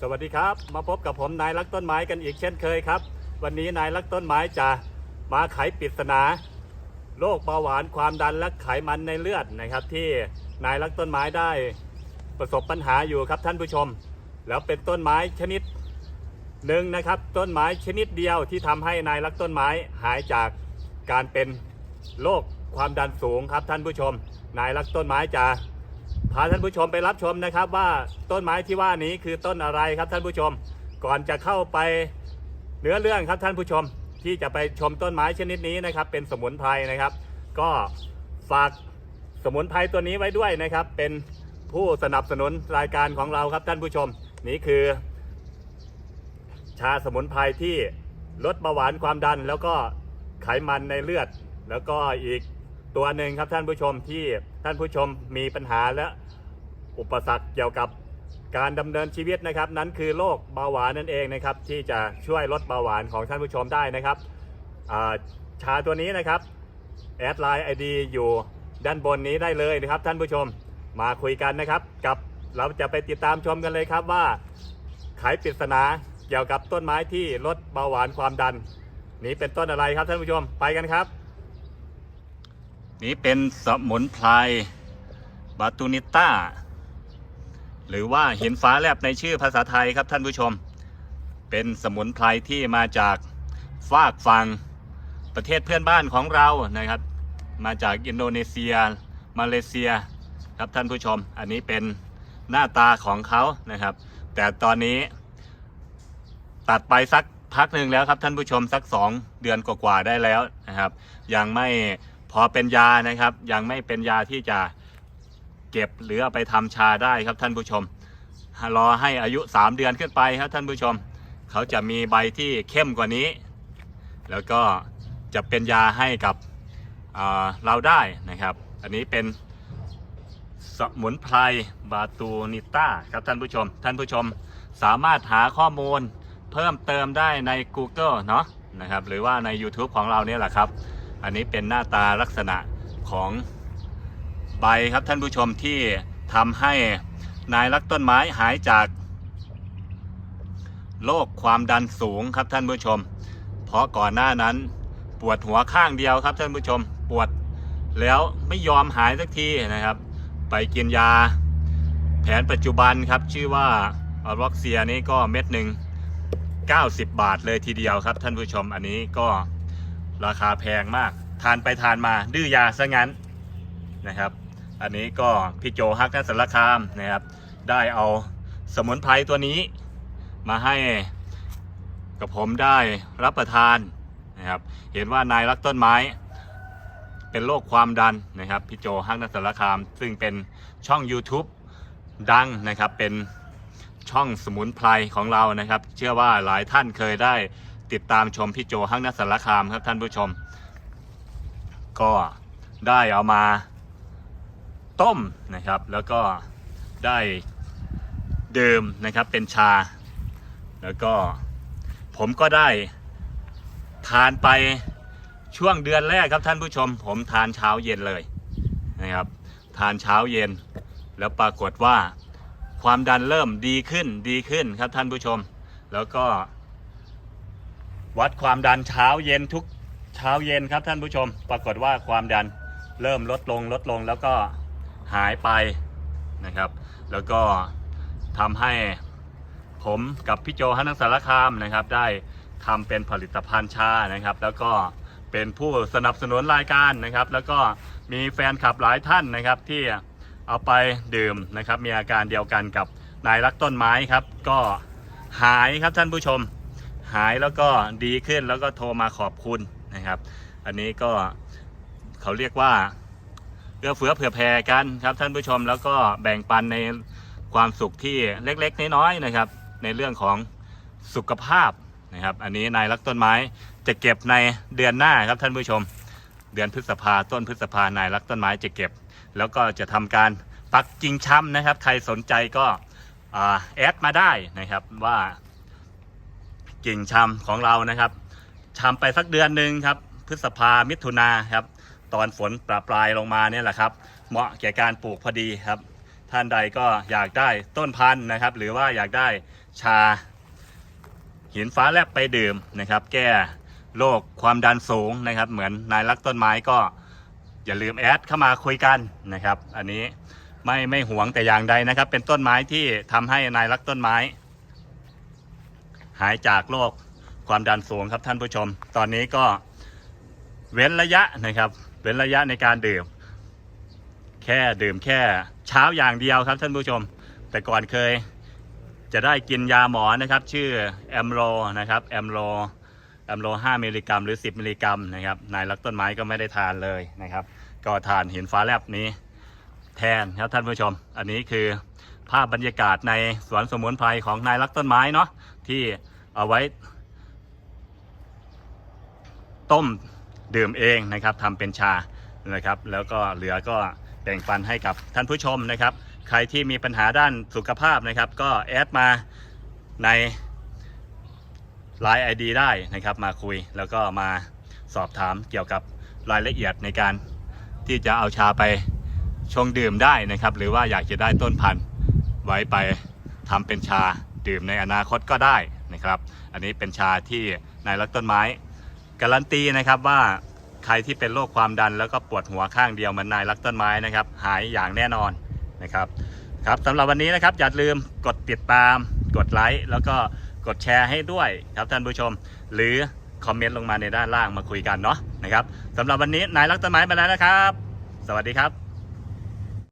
สวัสดีครับ มาพบกับผมนายรักต้นไม้กันอีกเช่นเคยครับ วันนี้นายรักต้นไม้จะมาไขปริศนาโรคเบาหวานความดันและไขมันในเลือดนะครับ ที่นายรักต้นไม้ได้ประสบปัญหาอยู่ครับท่านผู้ชม แล้วเป็นต้นไม้ชนิดหนึ่งนะครับ ต้นไม้ชนิดเดียวที่ทำให้นายรักต้นไม้หายจากการเป็นโรคความดันสูงครับท่านผู้ชม นายรักต้นไม้จะ พาท่านผู้ชมไปรับชมนะครับ ว่าต้นไม้ที่ว่านี้คือต้นอะไรครับท่านผู้ชม ก่อนจะเข้าไปเนื้อเรื่องครับท่านผู้ชมที่จะไปชมต้นไม้ชนิดนี้นะครับ เป็นสมุนไพรนะครับ ก็ฝากสมุนไพรตัวนี้ไว้ด้วยนะครับ เป็นผู้สนับสนุนรายการของเราครับท่านผู้ชม นี่คือ ชาสมุนไพรที่ลดเบาหวานความดัน แล้วก็ไขมันในเลือด แล้วก็อีกตัวหนึ่งครับท่านผู้ชมที่ท่านผู้ชมมีปัญหาและ อุปสรรคเกี่ยวกับการดำเนินชีวิตนะครับ นั้นคือโรคเบาหวานนั่นเองนะครับ ที่จะช่วยลดเบาหวานของท่านผู้ชมได้นะครับชาตัวนี้นะครับแอดไลน์ไอดีอยู่ด้านบนนี้ได้เลยนะครับ ท่านผู้ชมมาคุยกันนะครับ กับเราจะไปติดตามชมกันเลยครับว่าไขปริศนาเกี่ยวกับต้นไม้ที่ลดเบาหวานความดัน นี้เป็นต้นอะไรครับท่านผู้ชมไปกันครับ นี้เป็นสมุนไพรบาตูนิต้า หรือว่าหินฟ้าแลบในชื่อภาษาไทยครับท่านผู้ชม เป็นสมุนไพรที่มาจากฝากฝั่งประเทศเพื่อนบ้านของเรานะครับ มาจากอินโดนีเซีย มาเลเซียครับท่านผู้ชม อันนี้เป็นหน้าตาของเขานะครับ แต่ตอนนี้ ตัดไปสักพักหนึ่งแล้วครับท่านผู้ชมสัก 2 เดือนกว่าๆได้แล้วนะครับ ยังไม่พอเป็นยานะครับ ยังไม่เป็นยาที่จะ เก็บหรือเอาไปทำชาได้ครับท่านผู้ชม รอให้อายุ 3 เดือนขึ้นไปครับท่านผู้ชม เขาจะมีใบที่เข้มกว่านี้ แล้วก็จะเป็นยาให้กับเราได้นะครับ อันนี้เป็นสมุนไพรบาตูนิต้าครับท่านผู้ชม ท่านผู้ชมสามารถหาข้อมูลเพิ่มเติมได้ใน Google เนาะนะครับหรือว่าใน YouTube ของเราเนี่ยแหละครับ อันนี้เป็นหน้าตาลักษณะของ ใบครับท่านผู้ชมที่ทำให้นายรักต้นไม้หายจากโรคความดันสูงครับท่านผู้ชม เพราะก่อนหน้านั้นปวดหัวข้างเดียวครับท่านผู้ชมปวดแล้วไม่ยอมหายสักทีนะครับ ไปกินยา แผนปัจจุบันครับชื่อว่าอร็อกเซียนี่ก็เม็ดหนึ่ง90 บาทเลยทีเดียวครับท่านผู้ชมอันนี้ก็ราคาแพงมาก ทานไปทานมาดื้อยาซะงั้นนะครับ อันนี้ก็พี่โจฮักนัสารคามนะครับ ได้เอาสมุนไพรตัวนี้ มาให้กับผมได้รับประทานนะครับ เห็นว่านายรักต้นไม้ เป็นโรคความดันนะครับพี่โจฮักนัสารคาม ซึ่งเป็นช่อง YouTube ดังนะครับเป็นช่องสมุนไพรของเรานะครับ เชื่อว่าหลายท่านเคยได้ติดตามชมพี่โจห้างนัสารคามครับท่านผู้ชม ก็ได้เอามา ต้มนะครับ แล้วก็ได้ดื่มนะครับเป็นชา แล้วก็ผมก็ได้ทานไปช่วงเดือนแรกครับท่านผู้ชม ผมทานเช้าเย็นเลยนะครับ ทานเช้าเย็น แล้วปรากฏว่าความดันเริ่มดีขึ้นดีขึ้นครับท่านผู้ชม แล้วก็ วัดความดันเช้าเย็นทุกเช้าเย็นครับท่านผู้ชม ปรากฏว่าความดันเริ่มลดลงลดลงแล้วก็ หายไปนะครับ แล้วก็ทำให้ผมกับพี่โจฮันนังสารคามนะครับ ได้ทำเป็นผลิตภัณฑ์ชานะครับ แล้วก็เป็นผู้สนับสนุนรายการนะครับ แล้วก็มีแฟนคลับหลายท่านนะครับที่เอาไปดื่มนะครับ มีอาการเดียวกันกับนายรักต้นไม้ครับ ก็หายครับท่านผู้ชม หายแล้วก็ดีขึ้นแล้วก็โทรมาขอบคุณนะครับ อันนี้ก็เขาเรียกว่า เอื้อเฟื้อเผื่อแผ่กันครับท่านผู้ชมแล้วก็แบ่งปันในความสุขที่เล็กๆ น้อยๆนะครับ ในเรื่องของสุขภาพนะครับ อันนี้นายรักต้นไม้จะเก็บในเดือนหน้าครับท่านผู้ชม เดือนพฤษภาต้นพฤษภานายรักต้นไม้จะเก็บ แล้วก็จะทำการปักจริงช้ำนะครับ ใครสนใจก็อแอดมาได้นะครับว่ากิ่งช้ำของเรานะครับช้ำไปสักเดือนหนึ่งครับ พฤษภามิถุนาครับ ตอนฝนปราปลายลงมาเนี่ยแหละครับ เหมาะแก่การปลูกพอดีครับ ท่านใดก็อยากได้ต้นพันธุ์นะครับ หรือว่าอยากได้ชา หินฟ้าแลบไปดื่มนะครับ แก้โรคความดันสูงนะครับ เหมือนนายรักต้นไม้ก็อย่าลืมแอดเข้ามาคุยกันนะครับ อันนี้ไม่ไม่หวงแต่อย่างใดนะครับ เป็นต้นไม้ที่ทำให้นายรักต้นไม้ หายจากโรคความดันสูงครับท่านผู้ชม ตอนนี้ก็เว้นระยะนะครับ เว้นระยะในการดื่ม แค่ดื่มแค่เช้าอย่างเดียวครับท่านผู้ชม แต่ก่อนเคยจะได้กินยาหมอนะครับ ชื่อแอมโลนะครับแอมโลแอมโล5มิลลิกรัมหรือ 10 มิลลิกรัมนะครับนายรักต้นไม้ก็ไม่ได้ทานเลยนะครับ ก็ทานหินฟ้าแลบนี้ แทนครับท่านผู้ชม อันนี้คือภาพบรรยากาศในสวนสมุนไพรของนายรักต้นไม้เนาะที่เอาไว้ ต้ม ดื่มเองนะครับทำเป็นชานะครับ แล้วก็เหลือก็แบ่งปันให้กับท่านผู้ชมนะครับ ใครที่มีปัญหาด้านสุขภาพนะครับ ก็แอดมาใน Line ID ได้นะครับมาคุยแล้วก็มาสอบถามเกี่ยวกับรายละเอียดในการที่จะเอาชาไปชงดื่มได้นะครับ หรือว่าอยากจะได้ต้นพันธุ์ไว้ไปทำเป็นชาดื่มในอนาคตก็ได้นะครับ อันนี้เป็นชาที่นายรักต้นไม้ การันตีนะครับว่าใครที่เป็นโรคความดันแล้วก็ปวดหัวข้างเดียวเหมันนายรักต้นไม้นะครับหายอย่างแน่นอนนะครับครับสำหรับวันนี้นะครับอย่าลืมกดติดตาม กดไลค์แล้วก็กดแชร์ให้ด้วยครับท่านผู้ชม หรือคอมเมนต์ลงมาในด้านล่างมาคุยกันเนาะนะครับสำหรับวันนี้นายรักต้นไม้ไปแล้วนะครับ สวัสดีครับ